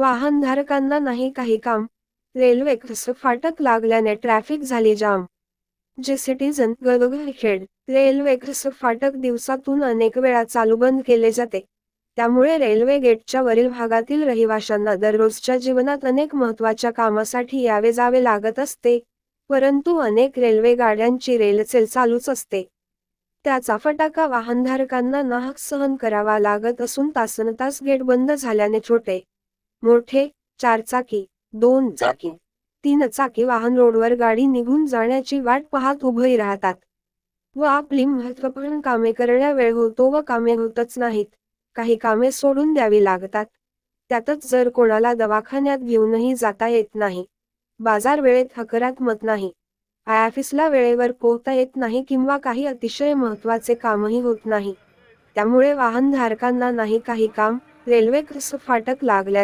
वाहनधारकांना नाही काही काम. रेल्वे फाटक लागल्याने ट्रॅफिक झाली जाम. जे सिटीजन गगखेड रेल्वे फाटक दिवसातून अनेक वेळा चालू बंद केले जाते. त्यामुळे रेल्वे गेटच्या वरील भागातील रहिवाशांना दररोजच्या जीवनात अनेक महत्त्वाच्या कामासाठी यावे जावे लागत असते. परंतु अनेक रेल्वे गाड्यांची रेलचेल चालूच असते. त्याचा फटाका वाहनधारकांना नाहक सहन करावा लागत असून तासनतास गेट बंद झाल्याने छोटे मोठे चारचाकी दोन चाकी तीन चाकी वाहन रोडवर गाडी निघून जाण्याची वाट पाहत उभे राहतात. व आपली महत्त्वपूर्ण कामे करण्या वेळ होतो व कामे होतच नाहीत. काही कामे सोडून द्यावी लागतात. त्यातच जर कोणाला दवाखान्यात घेऊनही जाता येत नाही. बाजार वेळेत हकारात्मक नाही. ऑफिसला वेळेवर पोहता येत नाही किंवा काही अतिशय महत्त्वाचे कामही होत नाही. त्यामुळे वाहनधारकांना नाही काही काम रेल्वे फाटक लागल्या